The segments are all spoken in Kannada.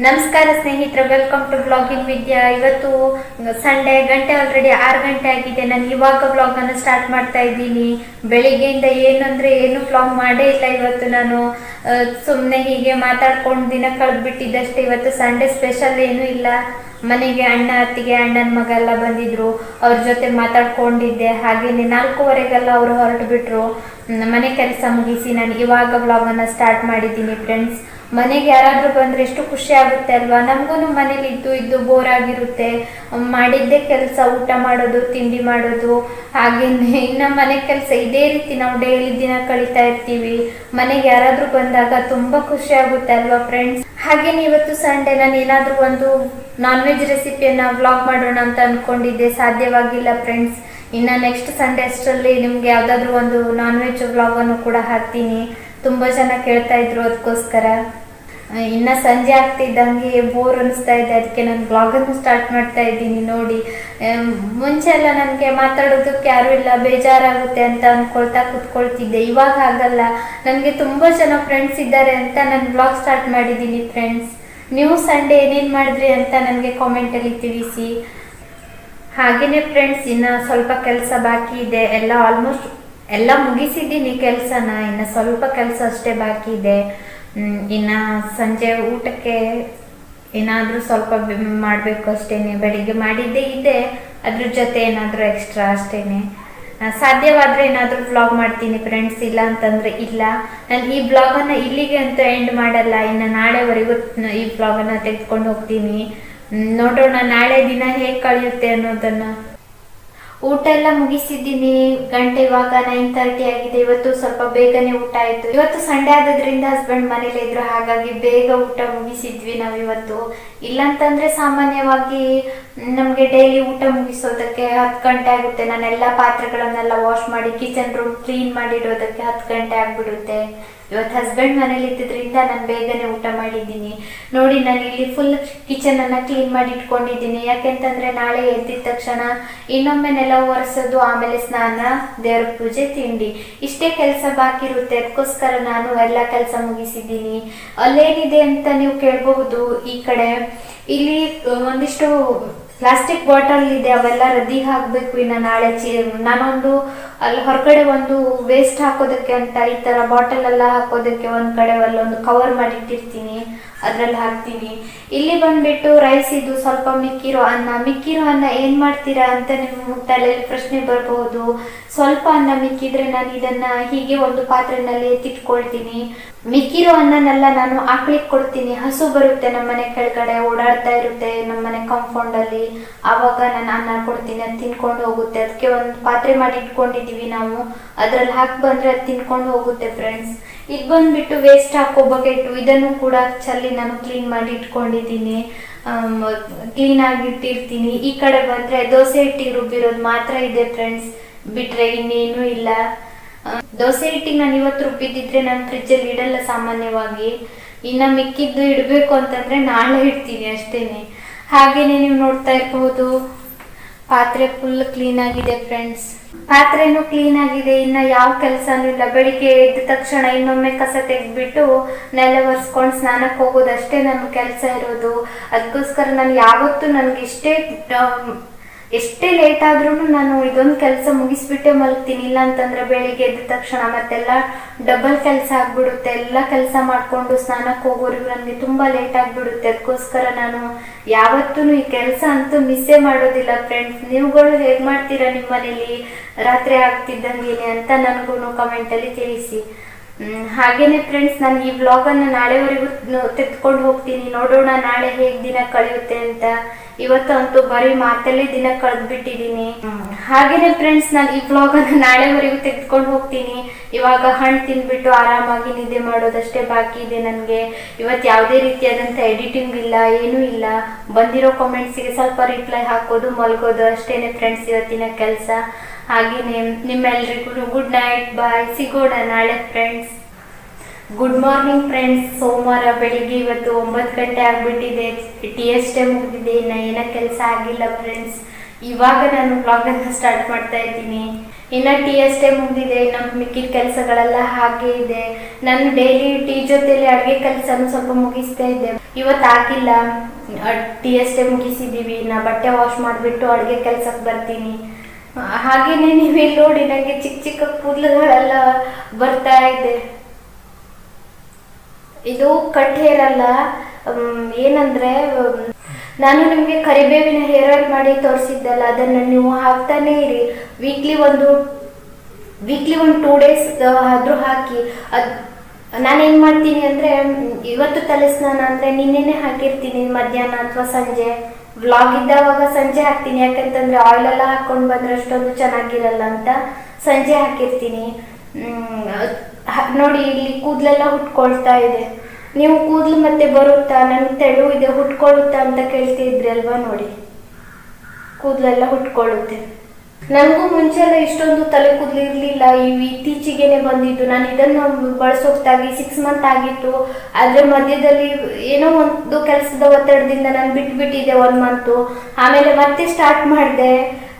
ನಮಸ್ಕಾರ ಸ್ನೇಹಿತರೆ ವೆಲ್ಕಮ್ ಟು ಬ್ಲಾಗಿಂಗ್ ವಿದ್ಯಾ ಇವತ್ತು ಸಂಡೇ ಗಂಟೆ ಆಲ್ರೆಡಿ ಆರು ಗಂಟೆ ಆಗಿದೆ. ನಾನು ಇವಾಗ ಬ್ಲಾಗ್ ಅನ್ನು ಸ್ಟಾರ್ಟ್ ಮಾಡ್ತಾ ಇದ್ದೀನಿ. ಬೆಳಿಗ್ಗೆಯಿಂದ ಏನು ಅಂದ್ರೆ ಏನು ಬ್ಲಾಗ್ ಮಾಡೇ ಇಲ್ಲ ಇವತ್ತು ನಾನು. ಸುಮ್ಮನೆ ಹೀಗೆ ಮಾತಾಡ್ಕೊಂಡು ದಿನ ಕಳೆದ್ಬಿಟ್ಟಿದ್ದಷ್ಟೇ. ಇವತ್ತು ಸಂಡೇ ಸ್ಪೆಷಲ್ ಏನೂ ಇಲ್ಲ. ಮನೆಗೆ ಅಣ್ಣ, ಅತ್ತಿಗೆ ಅಣ್ಣನ ಮಗ ಎಲ್ಲ ಬಂದಿದ್ರು. ಅವ್ರ ಜೊತೆ ಮಾತಾಡ್ಕೊಂಡಿದ್ದೆ. ಹಾಗೇನೆ ನಾಲ್ಕೂವರೆಗೆಲ್ಲ ಅವರು ಹೊರಟು ಬಿಟ್ರು ಮನೆ ಕೆಲಸ ಮುಗಿಸಿ ನಾನು ಇವಾಗ ಬ್ಲಾಗ್ ಅನ್ನ ಸ್ಟಾರ್ಟ್ ಮಾಡಿದ್ದೀನಿ ಫ್ರೆಂಡ್ಸ್ ಮನೆಗೆ ಯಾರಾದ್ರೂ ಬಂದ್ರೆ ಎಷ್ಟು ಖುಷಿ ಆಗುತ್ತೆ ಅಲ್ವಾ? ನಮಗೂ ಮನೇಲಿ ಇದ್ದು ಇದ್ದು ಬೋರ್ ಆಗಿರುತ್ತೆ. ಮಾಡಿದ್ದೇ ಕೆಲಸ, ಊಟ ಮಾಡೋದು, ತಿಂಡಿ ಮಾಡೋದು, ಹಾಗೇನೆ. ಇನ್ನ ಮನೆ ಕೆಲಸ ಇದೇ ರೀತಿ ನಾವು ಡೈಲಿ ದಿನ ಕಳೀತಾ ಇರ್ತೀವಿ. ಮನೆಗೆ ಯಾರಾದ್ರೂ ಬಂದಾಗ ತುಂಬಾ ಖುಷಿ ಆಗುತ್ತೆ ಅಲ್ವಾ ಫ್ರೆಂಡ್ಸ್ ಹಾಗೇನೆ ಇವತ್ತು ಸಂಡೇ ನಾನು ಏನಾದ್ರೂ ಒಂದು ನಾನ್ ವೆಜ್ ರೆಸಿಪಿಯನ್ನ ವ್ಲಾಗ್ ಮಾಡೋಣ ಅಂತ ಅನ್ಕೊಂಡಿದ್ದೆ. ಸಾಧ್ಯವಾಗಿಲ್ಲ ಫ್ರೆಂಡ್ಸ್ ಇನ್ನ ನೆಕ್ಸ್ಟ್ ಸಂಡೇ ಅಷ್ಟರಲ್ಲಿ ನಿಮ್ಗೆ ಯಾವ್ದಾದ್ರು ಒಂದು ನಾನ್ ವೆಜ್ ವ್ಲಾಗ್ ಅನ್ನು ಕೂಡ ಹಾಕ್ತೀನಿ. ತುಂಬಾ ಜನ ಕೇಳ್ತಾ ಇದ್ರು ಅದಕ್ಕೋಸ್ಕರ. ಇನ್ನ ಸಂಜೆ ಆಗ್ತಿದ್ದಂಗೆ ಬೋರ್ ಅನಿಸ್ತಾ ಇದೆ. ಅದಕ್ಕೆ ನಾನು ಬ್ಲಾಗ್ ಅನ್ನು ಸ್ಟಾರ್ಟ್ ಮಾಡ್ತಾ ಇದ್ದೀನಿ ನೋಡಿ. ಮುಂಚೆ ಎಲ್ಲ ನನಗೆ ಮಾತಾಡೋದಕ್ಕೆ ಯಾರು ಇಲ್ಲ, ಬೇಜಾರಾಗುತ್ತೆ ಅಂತ ಅನ್ಕೊಳ್ತಾ ಕೂತ್ಕೊಳ್ತಿದ್ದೆ. ಇವಾಗ ಆಗಲ್ಲ ನನಗೆ ತುಂಬಾ ಜನ ಫ್ರೆಂಡ್ಸ್ ಇದ್ದಾರೆ ಅಂತ ನಾನು ಬ್ಲಾಗ್ ಸ್ಟಾರ್ಟ್ ಮಾಡಿದ್ದೀನಿ ಫ್ರೆಂಡ್ಸ್ ನೀವು ಸಂಡೇ ಏನೇನು ಮಾಡಿದ್ರಿ ಅಂತ ನನಗೆ ಕಾಮೆಂಟಲ್ಲಿ ತಿಳಿಸಿ. ಹಾಗೇ ಫ್ರೆಂಡ್ಸ್ ಇನ್ನು ಸ್ವಲ್ಪ ಕೆಲಸ ಬಾಕಿ ಇದೆ. ಎಲ್ಲ ಆಲ್ಮೋಸ್ಟ್ ಎಲ್ಲ ಮುಗಿಸಿದ್ದೀನಿ ಕೆಲಸನ. ಇನ್ನು ಸ್ವಲ್ಪ ಕೆಲಸ ಅಷ್ಟೇ ಬಾಕಿ ಇದೆ. ಇನ್ನ ಸಂಜೆ ಊಟಕ್ಕೆ ಏನಾದರೂ ಸ್ವಲ್ಪ ಮಾಡಬೇಕು ಅಷ್ಟೇನೆ, ಬೆಳಿಗ್ಗೆ ಮಾಡಿದ್ದೇ ಇದೆ, ಅದ್ರ ಜೊತೆ ಏನಾದರೂ ಎಕ್ಸ್ಟ್ರಾ ಅಷ್ಟೇನೆ. ಸಾಧ್ಯವಾದರೆ ಏನಾದರೂ ಬ್ಲಾಗ್ ಮಾಡ್ತೀನಿ ಫ್ರೆಂಡ್ಸ್ ಇಲ್ಲ ಅಂತಂದ್ರೆ ಇಲ್ಲ. ನಾನು ಈ ಬ್ಲಾಗನ್ನು ಇಲ್ಲಿಗೆ ಅಂತ ಎಂಡ್ ಮಾಡಲ್ಲ, ಇನ್ನು ನಾಳೆವರೆಗೂ ಈ ಬ್ಲಾಗನ್ನು ತೆಗೆದುಕೊಂಡು ಹೋಗ್ತೀನಿ. ನೋಡೋಣ, ನಾಳೆ ದಿನ ಹೇಗೆ ಕಳೆಯುತ್ತೆ ಅನ್ನೋದನ್ನ. ಊಟ ಎಲ್ಲ ಮುಗಿಸಿದ್ದೀನಿ. ಗಂಟೆ ಇವಾಗ ನೈನ್ ತರ್ಟಿ ಆಗಿದೆ. ಇವತ್ತು ಸ್ವಲ್ಪ ಬೇಗನೆ ಊಟ ಆಯ್ತು. ಇವತ್ತು ಸಂಡೇ ಆಗೋದ್ರಿಂದ ಹಸ್ಬೆಂಡ್ ಮನೇಲಿ ಇದ್ರು ಹಾಗಾಗಿ ಬೇಗ ಊಟ ಮುಗಿಸಿದ್ವಿ ನಾವು ಇವತ್ತು. ಇಲ್ಲಂತಂದ್ರೆ ಸಾಮಾನ್ಯವಾಗಿ ನಮ್ಗೆ ಡೈಲಿ ಊಟ ಮುಗಿಸೋದಕ್ಕೆ ಹತ್ತು ಗಂಟೆ ಆಗುತ್ತೆ. ನಾನೆಲ್ಲ ಪಾತ್ರೆಗಳನ್ನೆಲ್ಲ ವಾಶ್ ಮಾಡಿ ಕಿಚನ್ ರೂಮ್ ಕ್ಲೀನ್ ಮಾಡಿಡೋದಕ್ಕೆ ಹತ್ತು ಗಂಟೆ ಆಗ್ಬಿಡುತ್ತೆ. ಇವತ್ತು ಹಸ್ಬೆಂಡ್ ಮನೇಲಿ ಇದ್ದಿದ್ರಿಂದ ನಾನು ಬೇಗನೆ ಊಟ ಮಾಡಿದ್ದೀನಿ. ನೋಡಿ, ನಾನು ಇಲ್ಲಿ ಫುಲ್ ಕಿಚನ್ ಅನ್ನ ಕ್ಲೀನ್ ಮಾಡಿ ಇಟ್ಕೊಂಡಿದ್ದೀನಿ. ಯಾಕೆಂತಂದ್ರೆ ನಾಳೆ ಎದ್ದಿದ ತಕ್ಷಣ ಇನ್ನೊಮ್ಮೆ ನೆಲ ಒರೆಸೋದು, ಆಮೇಲೆ ಸ್ನಾನ, ದೇವ್ರ ಪೂಜೆ, ತಿಂಡಿ. ಇಷ್ಟೇ ಕೆಲಸ ಬಾಕಿ ಇರುತ್ತೆ. ಅದಕ್ಕೋಸ್ಕರ ನಾನು ಎಲ್ಲ ಕೆಲಸ ಮುಗಿಸಿದ್ದೀನಿ. ಅಲ್ಲೇನಿದೆ ಅಂತ ನೀವು ಕೇಳಬಹುದು. ಈ ಕಡೆ ಇಲ್ಲಿ ಒಂದಿಷ್ಟು ಪ್ಲಾಸ್ಟಿಕ್ ಬಾಟಲ್ ಇದೆ. ಅವೆಲ್ಲ ರದ್ದಿ ಹಾಕ್ಬೇಕು ಇನ್ನು ನಾಳೆ ಚಿ, ನಾನೊಂದು ಅಲ್ಲಿ ಹೊರಗಡೆ ಒಂದು ವೇಸ್ಟ್ ಹಾಕೋದಕ್ಕೆ ಅಂತ ಈ ತರ ಬಾಟಲ್ ಎಲ್ಲ ಹಾಕೋದಕ್ಕೆ ಒಂದ್ ಕಡೆ ಅಲ್ಲೊಂದು ಕವರ್ ಮಾಡಿ ಇಟ್ಟಿರ್ತೀನಿ ಅದ್ರಲ್ಲಿ ಹಾಕ್ತೀನಿ. ಇಲ್ಲಿ ಬಂದ್ಬಿಟ್ಟು ರೈಸ್ ಇದು ಸ್ವಲ್ಪ ಮಿಕ್ಕಿರೋ ಅನ್ನ. ಮಿಕ್ಕಿರೋ ಅನ್ನ ಏನ್ ಮಾಡ್ತೀರಾ ಅಂತ ನಿಮ್ಮ ತಲೆಯಲ್ಲಿ ಪ್ರಶ್ನೆ ಬರಬಹುದು ಸ್ವಲ್ಪ ಅನ್ನ ಮಿಕ್ಕಿದ್ರೆ ನಾನು ಇದನ್ನ ಹೀಗೆ ಒಂದು ಪಾತ್ರೆನಲ್ಲಿ ಎತ್ತಿಟ್ಕೊಳ್ತೀನಿ. ಮಿಕ್ಕಿರೋ ಅನ್ನನೆಲ್ಲ ನಾನು ಆಕಳಿಗೆ ಕೊಡ್ತೀನಿ. ಹಸು ಬರುತ್ತೆ ನಮ್ಮನೆ ಕೆಳಗಡೆ, ಓಡಾಡ್ತಾ ಇರುತ್ತೆ ನಮ್ಮನೆ ಕಾಂಪೌಂಡ್ ಅಲ್ಲಿ. ಆವಾಗ ನಾನು ಅನ್ನ ಕೊಡ್ತೀನಿ. ಅದು ತಿನ್ಕೊಂಡು ಹೋಗುತ್ತೆ. ಅದಕ್ಕೆ ಒಂದು ಪಾತ್ರೆ ಮಾಡಿ ಇಟ್ಕೊಂಡಿದೀವಿ ನಾವು. ಅದ್ರಲ್ಲಿ ಹಾಕಿ ಬಂದ್ರೆ ಅದು ತಿನ್ಕೊಂಡು ಹೋಗುತ್ತೆ ಫ್ರೆಂಡ್ಸ್ ಇದು ಬಂದ್ಬಿಟ್ಟು ವೇಸ್ಟ್ ಹಾಕೋ ಬಕೆಟು ಇದನ್ನು ಕೂಡ ಚಲ್ಲಿ ನಾನು ಕ್ಲೀನ್ ಮಾಡಿ ಇಟ್ಕೊಂಡಿದ್ದೀನಿ. ಕ್ಲೀನ್ ಆಗಿ ಇಟ್ಟಿರ್ತೀನಿ. ಈ ಕಡೆ ಬಂದ್ರೆ ದೋಸೆ ಹಿಟ್ಟಿಗೆ ರುಬ್ಬಿರೋದು ಮಾತ್ರ ಇದೆ ಫ್ರೆಂಡ್ಸ್ ಬಿಟ್ರೆ ಇನ್ನೇನು ಇಲ್ಲ. ದೋಸೆ ಹಿಟ್ಟಿಗೆ ನಾನು ಇವತ್ತು ರುಬ್ಬಿದ್ದಿದ್ರೆ ನಾನು ಫ್ರಿಜ್ಜಲ್ಲಿ ಇಡಲ್ಲ ಸಾಮಾನ್ಯವಾಗಿ. ಇನ್ನ ಮಿಕ್ಕಿದ್ದು ಇಡಬೇಕು ಅಂತಂದ್ರೆ ನಾಳೆ ಇಡ್ತೀನಿ ಅಷ್ಟೇನೆ. ಹಾಗೇನೆ ನೀವು ನೋಡ್ತಾ ಇರಬಹುದು ಪಾತ್ರೆ ಫುಲ್ ಕ್ಲೀನ್ ಆಗಿದೆ ಫ್ರೆಂಡ್ಸ್ ಪಾತ್ರೆನೂ ಕ್ಲೀನ್ ಆಗಿದೆ, ಇನ್ನ ಯಾವ ಕೆಲಸನೂ ಇಲ್ಲ. ಬೆಳಿಗ್ಗೆ ಎದ್ದ ತಕ್ಷಣ ಇನ್ನೊಮ್ಮೆ ಕಸ ತೆಗೆದ್ಬಿಟ್ಟು ನೆಲೆ ಒರೆಸ್ಕೊಂಡು ಸ್ನಾನಕ್ಕೆ ಹೋಗೋದಷ್ಟೇ ನನ್ನ ಕೆಲಸ ಇರೋದು. ಅದಕ್ಕೋಸ್ಕರ ನಾನು ಯಾವತ್ತೂ ನನಗೆ ಇಷ್ಟೇ ಎಷ್ಟೇ ಲೇಟ್ ಆದ್ರೂ ನಾನು ಇದೊಂದು ಕೆಲಸ ಮುಗಿಸ್ಬಿಟ್ಟೆ ಮಲಗ್ತೀನಿ. ಇಲ್ಲ ಅಂತಂದ್ರೆ ಬೆಳಿಗ್ಗೆ ಎದ್ದ ತಕ್ಷಣ ಮತ್ತೆಲ್ಲ ಡಬಲ್ ಕೆಲಸ ಆಗ್ಬಿಡುತ್ತೆ. ಎಲ್ಲ ಕೆಲಸ ಮಾಡ್ಕೊಂಡು ಸ್ನಾನಕ್ಕೆ ಹೋಗೋರಿಗೂ ನನಗೆ ತುಂಬಾ ಲೇಟ್ ಆಗ್ಬಿಡುತ್ತೆ. ಅದಕ್ಕೋಸ್ಕರ ನಾನು ಯಾವತ್ತೂ ಈ ಕೆಲಸ ಅಂತೂ ಮಿಸ್ಸೇ ಮಾಡೋದಿಲ್ಲ ಫ್ರೆಂಡ್ಸ್ ನೀವುಗಳು ಹೇಗೆ ಮಾಡ್ತೀರಾ ನಿಮ್ಮ ಮನೇಲಿ ರಾತ್ರಿ ಆಗ್ತಿದ್ದಂಗೇನೆ ಅಂತ ನನಗೂ ಕಮೆಂಟಲ್ಲಿ ತಿಳಿಸಿ. ಹಾಗೇನೆ ಫ್ರೆಂಡ್ಸ್ ನಾನು ಈ ವ್ಲಾಗ್ ಅನ್ನ ನಾಳೆವರೆಗೂ ತೆಗೆದುಕೊಂಡು ಹೋಗ್ತೀನಿ. ನೋಡೋಣ ನಾಳೆ ಹೇಗೆ ದಿನ ಕಳೆಯುತ್ತೆ ಅಂತ. ಇವತ್ತು ಅಂತೂ ಬರೀ ಮಾತಲ್ಲೇ ದಿನ ಕಳೆದು ಬಿಟ್ಟಿದ್ದೀನಿ ಹಾಗೇನೆ ಫ್ರೆಂಡ್ಸ್ ನಾನು ಈ ವ್ಲಾಗ್ ಅನ್ನ ನಾಳೆವರೆಗೂ ತೆಗೆದುಕೊಂಡು ಹೋಗ್ತೀನಿ. ಇವಾಗ ಹಣ್ಣು ತಿನ್ಬಿಟ್ಟು ಆರಾಮಾಗಿ ನಿದ್ದೆ ಮಾಡೋದಷ್ಟೇ ಬಾಕಿ ಇದೆ ನನಗೆ. ಇವತ್ತು ಯಾವುದೇ ರೀತಿಯಾದಂಥ ಎಡಿಟಿಂಗ್ ಇಲ್ಲ, ಏನೂ ಇಲ್ಲ. ಬಂದಿರೋ ಕಾಮೆಂಟ್ಸಿಗೆ ಸ್ವಲ್ಪ ರಿಪ್ಲೈ ಹಾಕೋದು, ಮಲ್ಗೋದು, ಅಷ್ಟೇನೆ ಫ್ರೆಂಡ್ಸ್ ಇವತ್ತಿನ ಕೆಲಸ. ಹಾಗೇನೆ ನಿಮ್ಮೆಲ್ರಿಗೂ ಗುಡ್ ನೈಟ್ ಬಾಯ್ ಸಿಗೋಣ ನಾಳೆ ಫ್ರೆಂಡ್ಸ್ ಗುಡ್ ಮಾರ್ನಿಂಗ್ ಫ್ರೆಂಡ್ಸ್ ಸೋಮವಾರ ಬೆಳಿಗ್ಗೆ ಇವತ್ತು ಒಂಬತ್ತು ಗಂಟೆ ಆಗಿಬಿಟ್ಟಿದೆ. ಟಿ ಎಸ್ ಡೇ ಮುಗಿದಿದೆ. ಇನ್ನು ಏನೋ ಕೆಲಸ ಆಗಿಲ್ಲ ಫ್ರೆಂಡ್ಸ್ ಇವಾಗ ನಾನು ಬ್ಲಾಗ್ ಅನ್ನ ಸ್ಟಾರ್ಟ್ ಮಾಡ್ತಾ ಇದ್ದೀನಿ. ಇನ್ನ ಎಸ್ ಡೇ ಮುಗಿದಿದೆ. ನಮ್ಮ ಮಿಕ್ಕಿದ ಕೆಲಸಗಳೆಲ್ಲ ಹಾಗೆ ಇದೆ. ನಾನು ಡೈಲಿ ಟೀ ಜೊತೆಲಿ ಅಡುಗೆ ಕೆಲಸನೂ ಸ್ವಲ್ಪ ಮುಗಿಸ್ತಾ ಇದ್ದೆ. ಇವತ್ತು ಆಗಿಲ್ಲ. ಟಿ ಎಸ್ ಡೇ ಮುಗಿಸಿದ್ದೀವಿ. ನಾ ಬಟ್ಟೆ ವಾಶ್ ಮಾಡಿಬಿಟ್ಟು ಅಡುಗೆ ಕೆಲಸಕ್ಕೆ ಬರ್ತೀನಿ. ಹಾಗೇನೆ ನೀವು ಇಲ್ಲಿ ನೋಡಿ ನನಗೆ ಚಿಕ್ಕ ಚಿಕ್ಕ ಕೂದಲುಗಳೆಲ್ಲ ಬರ್ತಾ ಇದೆ. ಇದು ಕಟ್ ಹೇರ್ ಅಲ್ಲ ಏನಂದ್ರೆ ನಾನು ನಿಮಗೆ ಕರಿಬೇವಿನ ಹೇರ್ ಆಯಿಲ್ ಮಾಡಿ ತೋರಿಸಿದ್ದಲ್ಲ, ಅದನ್ನು ನೀವು ಹಾಕ್ತಾನೆ ಇರಿ. ವೀಕ್ಲಿ ಒಂದು ವೀಕ್ಲಿ ಒಂದು ಟೂ ಡೇಸ್ ಆದರೂ ಹಾಕಿ. ಅದು, ನಾನೇನು ಮಾಡ್ತೀನಿ ಅಂದರೆ ಇವತ್ತು ತಲೆ ಸ್ನಾನ ಅಂದರೆ ನಿನ್ನೆನೆ ಹಾಕಿರ್ತೀನಿ, ಮಧ್ಯಾಹ್ನ ಅಥವಾ ಸಂಜೆ. ವ್ಲಾಗ್ ಇದ್ದಾವಾಗ ಸಂಜೆ ಹಾಕ್ತೀನಿ. ಯಾಕಂತಂದ್ರೆ ಆಯಿಲ್ ಎಲ್ಲ ಹಾಕೊಂಡು ಬಂದ್ರೆ ಅಷ್ಟೊಂದು ಚೆನ್ನಾಗಿರಲ್ಲ ಅಂತ ಸಂಜೆ ಹಾಕಿರ್ತೀನಿ. ನೋಡಿ ಇಲ್ಲಿ ಕೂದಲೆಲ್ಲ ಹುಟ್ಕೊಳ್ತಾ ಇದೆ. ನೀವು ಕೂದಲು ಮತ್ತೆ ಬರುತ್ತಾ? ನನಗೆ ತೆಳು ಇದೆ, ಹುಟ್ಕೊಳ್ಳುತ್ತಾ ಅಂತ ಕೇಳ್ತಿದ್ರಿ ಅಲ್ವಾ ನೋಡಿ? ಕೂದಲೆಲ್ಲ ಹುಟ್ಕೊಳ್ಳುತ್ತೆ. ನನಗೂ ಮುಂಚೆ ಎಲ್ಲ ಇಷ್ಟೊಂದು ತಲೆ ಕೂದಲಿರಲಿಲ್ಲ. ಇವು ಇತ್ತೀಚೆಗೆನೆ ಬಂದಿದ್ದು. ನಾನು ಇದನ್ನು ಬಳಸೋಕ್ತಾಗಿ ಸಿಕ್ಸ್ ಮಂತ್ ಆಗಿತ್ತು. ಆದರೆ ಮಧ್ಯದಲ್ಲಿ ಏನೋ ಒಂದು ಕೆಲಸದ ಒತ್ತಡದಿಂದ ನಾನು ಬಿಟ್ಬಿಟ್ಟಿದ್ದೆ ಒನ್ ಮಂತು ಆಮೇಲೆ ಮತ್ತೆ ಸ್ಟಾರ್ಟ್ ಮಾಡಿದೆ.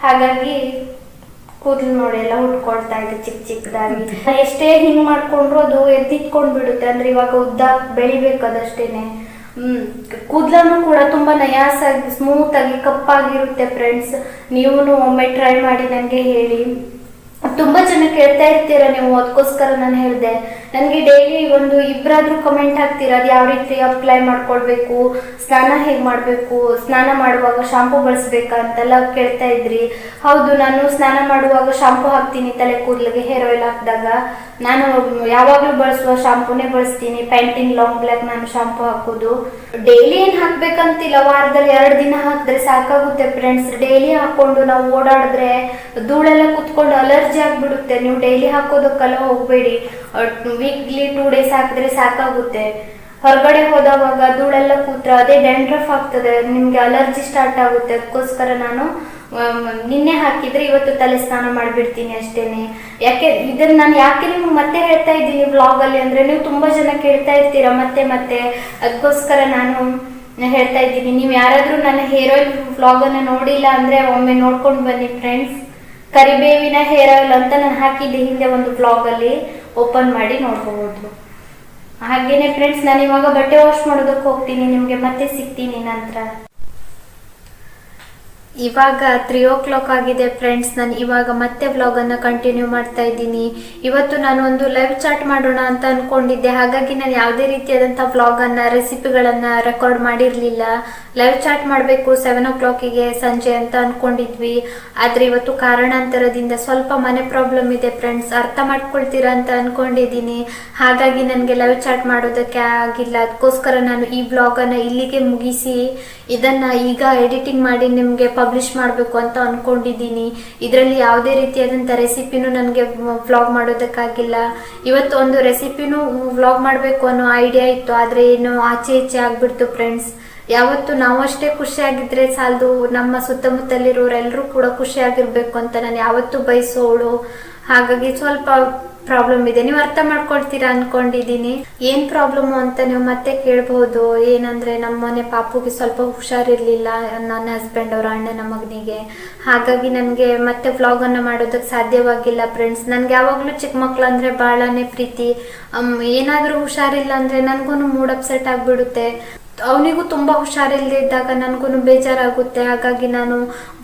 ಹಾಗಾಗಿ ಕೂದಲು ನೋಡಿ ಎಲ್ಲ ಉಟ್ಕೊಳ್ತಾ ಇದೆ ಚಿಕ್ಕ ಚಿಕ್ಕದಾಗಿ ಎಷ್ಟೇ ಹಿಂಗ್ ಮಾಡ್ಕೊಂಡ್ರು ಅದು ಎದ್ದಿಟ್ಕೊಂಡ್ ಬಿಡುತ್ತೆ ಅಂದ್ರೆ ಇವಾಗ ಉದ್ದ ಬೆಳಿಬೇಕು ಅದಷ್ಟೇನೆ ಕೂದಲನ್ನು ಕೂಡ ತುಂಬಾ ನಯಾಸಾಗಿ ಸ್ಮೂತ್ ಆಗಿ, ಕಪ್ಪಾಗಿರುತ್ತೆ ಫ್ರೆಂಡ್ಸ್ ನೀವು ಒಮ್ಮೆ ಟ್ರೈ ಮಾಡಿ ನನಗೆ ಹೇಳಿ. ತುಂಬಾ ಜನ ಕೇಳ್ತಾ ಇರ್ತೀರಾ ನೀವು, ಅದಕ್ಕೋಸ್ಕರ ನಾನು ಹೇಳಿದೆ. ನನಗೆ ಡೈಲಿ ಒಂದು ಇಬ್ಬರಾದರೂ ಕಮೆಂಟ್ ಹಾಕ್ತೀರ? ಅದು ಯಾವ ರೀತಿ ಅಪ್ಲೈ ಮಾಡ್ಕೊಳ್ಬೇಕು ಸ್ನಾನ ಹೇಗೆ ಮಾಡಬೇಕು? ಸ್ನಾನ ಮಾಡುವಾಗ ಶಾಂಪು ಬಳಸ್ಬೇಕಾ ಅಂತೆಲ್ಲ ಕೇಳ್ತಾ ಇದ್ರಿ. ಹೌದು, ನಾನು ಸ್ನಾನ ಮಾಡುವಾಗ ಶಾಂಪು ಹಾಕ್ತೀನಿ ತಲೆ ಕೂದಲಿಗೆ ಹೇರ್ ಆಯಿಲ್ ಹಾಕಿದಾಗ. ನಾನು ಯಾವಾಗಲೂ ಬಳಸುವ ಶಾಂಪೂನೇ ಬಳಸ್ತೀನಿ. ಪ್ಯಾಂಟಿನ್ ಲಾಂಗ್ ಬ್ಲ್ಯಾಕ್ ನಾನು ಶಾಂಪು ಹಾಕೋದು. ಡೈಲಿ ಏನು ಹಾಕ್ಬೇಕಂತಿಲ್ಲ? ವಾರದಲ್ಲಿ ಎರಡು ದಿನ ಹಾಕಿದ್ರೆ ಸಾಕಾಗುತ್ತೆ ಫ್ರೆಂಡ್ಸ್ ಡೈಲಿ ಹಾಕೊಂಡು ನಾವು ಓಡಾಡಿದ್ರೆ ಧೂಳೆಲ್ಲ ಕುತ್ಕೊಂಡು ಅಲರ್ಜಿ ಆಗಿಬಿಡುತ್ತೆ. ನೀವು ಡೈಲಿ ಹಾಕೋದಕ್ಕೆಲ್ಲ ಹೋಗಬೇಡಿ. ವೀಕ್ಲಿ ಟೂ ಡೇಸ್ ಹಾಕಿದ್ರೆ ಸಾಕಾಗುತ್ತೆ. ಹೊರಗಡೆ ಹೋದವಾಗ ಧೂಳೆಲ್ಲ ಕೂತ್ರೆ ಅದೇ ಡ್ಯಾಂಡ್ರಫ್ ಆಗ್ತದೆ, ನಿಮಗೆ ಅಲರ್ಜಿ ಸ್ಟಾರ್ಟ್ ಆಗುತ್ತೆ. ಅದಕ್ಕೋಸ್ಕರ ನಾನು ನಿನ್ನೆ ಹಾಕಿದ್ರೆ ಇವತ್ತು ತಲೆ ಸ್ನಾನ ಮಾಡಿಬಿಡ್ತೀನಿ ಅಷ್ಟೇನೆ. ಯಾಕೆ ಇದನ್ನ ನಾನು ಯಾಕೆ ನಿಮ್ಗೆ ಮತ್ತೆ ಹೇಳ್ತಾ ಇದ್ದೀನಿ ವ್ಲಾಗಲ್ಲಿ ಅಂದರೆ ನೀವು ತುಂಬ ಜನ ಕೇಳ್ತಾ ಇರ್ತೀರಾ ಮತ್ತೆ ಮತ್ತೆ. ಅದಕ್ಕೋಸ್ಕರ ನಾನು ಹೇಳ್ತಾ ಇದ್ದೀನಿ, ನೀವು ಯಾರಾದರೂ ನನ್ನ ಹೇರ್ ಆಯಿಲ್ ವ್ಲಾಗನ್ನು ನೋಡಿಲ್ಲ ಅಂದರೆ ಒಮ್ಮೆ ನೋಡ್ಕೊಂಡು ಬನ್ನಿ ಫ್ರೆಂಡ್ಸ್ ಕರಿಬೇವಿನ ಹೇರ್ ಆಯಿಲ್ ಅಂತ ನಾನು ಹಾಕಿದ್ದೆ ಹಿಂದೆ ಒಂದು ವ್ಲಾಗಲ್ಲಿ ಓಪನ್ ಮಾಡಿ ನೋಡ್ಕೋಬಹುದು ಹಾಗೇನೆ ಫ್ರೆಂಡ್ಸ್ ನಾನು ಇವಾಗ ಬಟ್ಟೆ ವಾಶ್ ಮಾಡೋದಕ್ಕೆ ಹೋಗ್ತೀನಿ, ನಿಮಗೆ ಮತ್ತೆ ಸಿಗ್ತೀನಿ ನಂತರ. ಇವಾಗ ತ್ರೀ ಓ ಕ್ಲಾಕ್ ಆಗಿದೆ ಫ್ರೆಂಡ್ಸ್ ನಾನು ಇವಾಗ ಮತ್ತೆ ವ್ಲಾಗನ್ನು ಕಂಟಿನ್ಯೂ ಮಾಡ್ತಾ ಇದ್ದೀನಿ. ಇವತ್ತು ನಾನು ಒಂದು ಲೈವ್ ಚಾಟ್ ಮಾಡೋಣ ಅಂತ ಅಂದ್ಕೊಂಡಿದ್ದೆ ಹಾಗಾಗಿ ನಾನು ಯಾವುದೇ ರೀತಿಯಾದಂಥ ವ್ಲಾಗನ್ನು ರೆಸಿಪಿಗಳನ್ನು ರೆಕಾರ್ಡ್ ಮಾಡಿರಲಿಲ್ಲ. ಲೈವ್ ಚಾಟ್ ಮಾಡಬೇಕು ಸೆವೆನ್ ಓ ಕ್ಲಾಕಿಗೆ ಸಂಜೆ ಅಂತ ಅಂದ್ಕೊಂಡಿದ್ವಿ ಆದರೆ ಇವತ್ತು ಕಾರಣಾಂತರದಿಂದ ಸ್ವಲ್ಪ ಮನೆ ಪ್ರಾಬ್ಲಮ್ ಇದೆ ಫ್ರೆಂಡ್ಸ್ ಅರ್ಥ ಮಾಡ್ಕೊಳ್ತೀರಾ ಅಂತ ಅಂದ್ಕೊಂಡಿದ್ದೀನಿ ಹಾಗಾಗಿ ನನಗೆ ಲೈವ್ ಚಾಟ್ ಮಾಡೋದಕ್ಕೆ ಆಗಿಲ್ಲ. ಅದಕ್ಕೋಸ್ಕರ ನಾನು ಈ ಬ್ಲಾಗನ್ನು ಇಲ್ಲಿಗೆ ಮುಗಿಸಿ, ಇದನ್ನು ಈಗ ಎಡಿಟಿಂಗ್ ಮಾಡಿ ನಿಮಗೆ ಪಬ್ಲಿಷ್ ಮಾಡಬೇಕು ಅಂತ ಅಂದ್ಕೊಂಡಿದ್ದೀನಿ ಇದರಲ್ಲಿ ಯಾವುದೇ ರೀತಿಯಾದಂಥ ರೆಸಿಪಿನೂ ನನಗೆ ವ್ಲಾಗ್ ಮಾಡೋದಕ್ಕಾಗಿಲ್ಲ. ಇವತ್ತು ಒಂದು ರೆಸಿಪಿನೂ ವ್ಲಾಗ್ ಮಾಡಬೇಕು ಅನ್ನೋ ಐಡಿಯಾ ಇತ್ತು. ಆದರೆ ಏನು ಆಚೆ ಈಚೆ ಆಗಿಬಿಡ್ತು ಫ್ರೆಂಡ್ಸ್ ಯಾವತ್ತು ನಾವು ಅಷ್ಟೇ ಖುಷಿಯಾಗಿದ್ರೆ ಸಾಲದು ನಮ್ಮ ಸುತ್ತಮುತ್ತಲಿರೋರೆಲ್ಲರೂ ಕೂಡ ಖುಷಿಯಾಗಿರ್ಬೇಕು ಅಂತ ನಾನು ಯಾವತ್ತೂ ಬಯಸೋಳು. ಹಾಗಾಗಿ ಸ್ವಲ್ಪ ಪ್ರಾಬ್ಲಮ್ ಇದೆ. ನೀವು ಅರ್ಥ ಮಾಡ್ಕೊಳ್ತೀರಾ ಅನ್ಕೊಂಡಿದ್ದೀನಿ ಏನ್ ಪ್ರಾಬ್ಲಮ್ ಅಂತ ನೀವು ಮತ್ತೆ ಕೇಳಬಹುದು ಏನಂದ್ರೆ ನಮ್ಮ ಮನೆ ಪಾಪುಗೆ ಸ್ವಲ್ಪ ಹುಷಾರಿರ್ಲಿಲ್ಲ ನನ್ನ ಹಸ್ಬೆಂಡ್ ಅವರ ಅಣ್ಣನ ಮಗನಿಗೆ. ಹಾಗಾಗಿ ನನಗೆ ಮತ್ತೆ ವ್ಲಾಗ್ ಅನ್ನ ಮಾಡೋದಕ್ಕೆ ಸಾಧ್ಯವಾಗಿಲ್ಲ ಫ್ರೆಂಡ್ಸ್ ನನ್ಗೆ ಯಾವಾಗ್ಲೂ ಚಿಕ್ಕ ಮಕ್ಳು ಅಂದ್ರೆ ಬಹಳನೇ ಪ್ರೀತಿ. ಏನಾದ್ರೂ ಹುಷಾರಿಲ್ಲ ಅಂದ್ರೆ ನನ್ಗೂ ಮೂಡ್ ಅಪ್ಸೆಟ್ ಆಗ್ಬಿಡುತ್ತೆ. ಅವನಿಗೂ ತುಂಬ ಹುಷಾರಿಲ್ಲದಿದ್ದಾಗ ನನಗೂ ಬೇಜಾರಾಗುತ್ತೆ. ಹಾಗಾಗಿ ನಾನು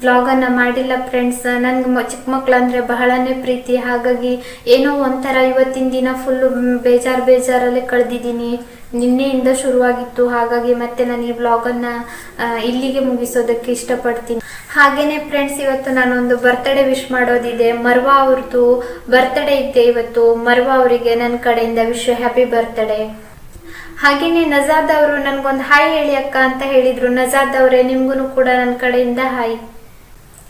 ವ್ಲಾಗನ್ನು ಮಾಡಿಲ್ಲ ಫ್ರೆಂಡ್ಸ್. ನನಗೆ ಚಿಕ್ಕ ಮಕ್ಕಳು ಬಹಳನೇ ಪ್ರೀತಿ. ಹಾಗಾಗಿ ಏನೋ ಒಂಥರ ಇವತ್ತಿನ ದಿನ ಫುಲ್ಲು ಬೇಜಾರು ಬೇಜಾರಲ್ಲೇ ಕಳೆದಿದ್ದೀನಿ. ನಿನ್ನೆಯಿಂದ ಶುರುವಾಗಿತ್ತು. ಹಾಗಾಗಿ ಮತ್ತೆ ನಾನು ಈ ವ್ಲಾಗನ್ನು ಇಲ್ಲಿಗೆ ಮುಗಿಸೋದಕ್ಕೆ ಇಷ್ಟಪಡ್ತೀನಿ. ಹಾಗೇನೆ ಫ್ರೆಂಡ್ಸ್, ಇವತ್ತು ನಾನೊಂದು ಬರ್ತ್ಡೇ ವಿಶ್ ಮಾಡೋದಿದೆ. ಮರ್ವಾ ಅವ್ರದ್ದು ಬರ್ತ್ಡೇ ಇದೆ ಇವತ್ತು. ಮರ್ವಾ ಅವರಿಗೆ ನನ್ನ ಕಡೆಯಿಂದ ವಿಶ್ ಹ್ಯಾಪಿ ಬರ್ತ್ಡೇ ಹಾಗೇನೆ ನಜಾದ್ ಅವರು ನನ್ಗೊಂದು ಹಾಯ್ ಹೇಳಿ ಅಕ್ಕ ಅಂತ ಹೇಳಿದ್ರು. ನಜಾದ್ ಅವರೇ ನಿಮ್ಗೂ ಕೂಡ ನನ್ನ ಕಡೆಯಿಂದ ಹಾಯ್.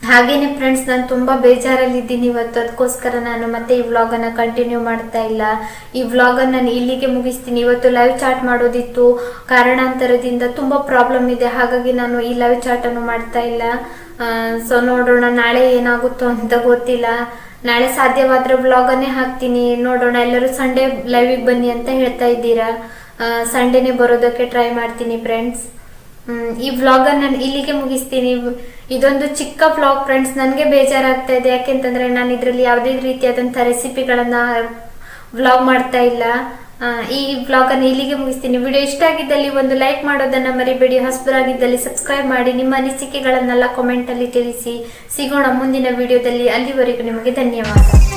ಹಾಗೇನೆ ಫ್ರೆಂಡ್ಸ್ ನಾನು ತುಂಬಾ ಬೇಜಾರಲ್ಲಿದ್ದೀನಿ ಇವತ್ತು. ಅದಕ್ಕೋಸ್ಕರ ನಾನು ಮತ್ತೆ ಈ ವ್ಲಾಗ್ ಅನ್ನ ಕಂಟಿನ್ಯೂ ಮಾಡ್ತಾ ಇಲ್ಲ. ಈ ವ್ಲಾಗ್ ಅನ್ನ ನಾನು ಇಲ್ಲಿಗೆ ಮುಗಿಸ್ತೀನಿ. ಇವತ್ತು ಲೈವ್ ಚಾಟ್ ಮಾಡೋದಿತ್ತು. ಕಾರಣಾಂತರದಿಂದ ತುಂಬಾ ಪ್ರಾಬ್ಲಮ್ ಇದೆ. ಹಾಗಾಗಿ ನಾನು ಈ ಲೈವ್ ಚಾಟ್ ಅನ್ನು ಮಾಡ್ತಾ ಇಲ್ಲ. ಸೊ ನೋಡೋಣ, ನಾಳೆ ಏನಾಗುತ್ತೋ ಅಂತ ಗೊತ್ತಿಲ್ಲ. ನಾಳೆ ಸಾಧ್ಯವಾದ್ರೆ ವ್ಲಾಗ್ ಅನ್ನೇ ಹಾಕ್ತೀನಿ. ನೋಡೋಣ, ಎಲ್ಲರೂ ಸಂಡೇ ಲೈವಿಗೆ ಬನ್ನಿ ಅಂತ ಹೇಳ್ತಾ ಇದ್ದೀರಾ? ಸಂಡೇನೆ ಬರೋದಕ್ಕೆ ಟ್ರೈ ಮಾಡ್ತೀನಿ ಫ್ರೆಂಡ್ಸ್ ಈ ವ್ಲಾಗನ್ನು ನಾನು ಇಲ್ಲಿಗೆ ಮುಗಿಸ್ತೀನಿ. ಇದೊಂದು ಚಿಕ್ಕ ವ್ಲಾಗ್ ಫ್ರೆಂಡ್ಸ್ ನನಗೆ ಬೇಜಾರಾಗ್ತಾ ಇದೆ. ಯಾಕೆಂತಂದ್ರೆ ನಾನು ಇದರಲ್ಲಿ ಯಾವುದೇ ರೀತಿಯಾದಂಥ ರೆಸಿಪಿಗಳನ್ನು ವ್ಲಾಗ್ ಮಾಡ್ತಾ ಇಲ್ಲ. ಈ ವ್ಲಾಗನ್ನು ಇಲ್ಲಿಗೆ ಮುಗಿಸ್ತೀನಿ. ವಿಡಿಯೋ ಇಷ್ಟ ಆಗಿದ್ದಲ್ಲಿ ಒಂದು ಲೈಕ್ ಮಾಡೋದನ್ನ ಮರಿಬೇಡಿ. ಹೊಸಬರಾಗಿದ್ದಲ್ಲಿ ಸಬ್ಸ್ಕ್ರೈಬ್ ಮಾಡಿ. ನಿಮ್ಮ ಅನಿಸಿಕೆಗಳನ್ನೆಲ್ಲ ಕಾಮೆಂಟಲ್ಲಿ ತಿಳಿಸಿ. ಸಿಗೋಣ ಮುಂದಿನ ವಿಡಿಯೋದಲ್ಲಿ ಅಲ್ಲಿವರೆಗೂ ನಿಮಗೆ ಧನ್ಯವಾದ.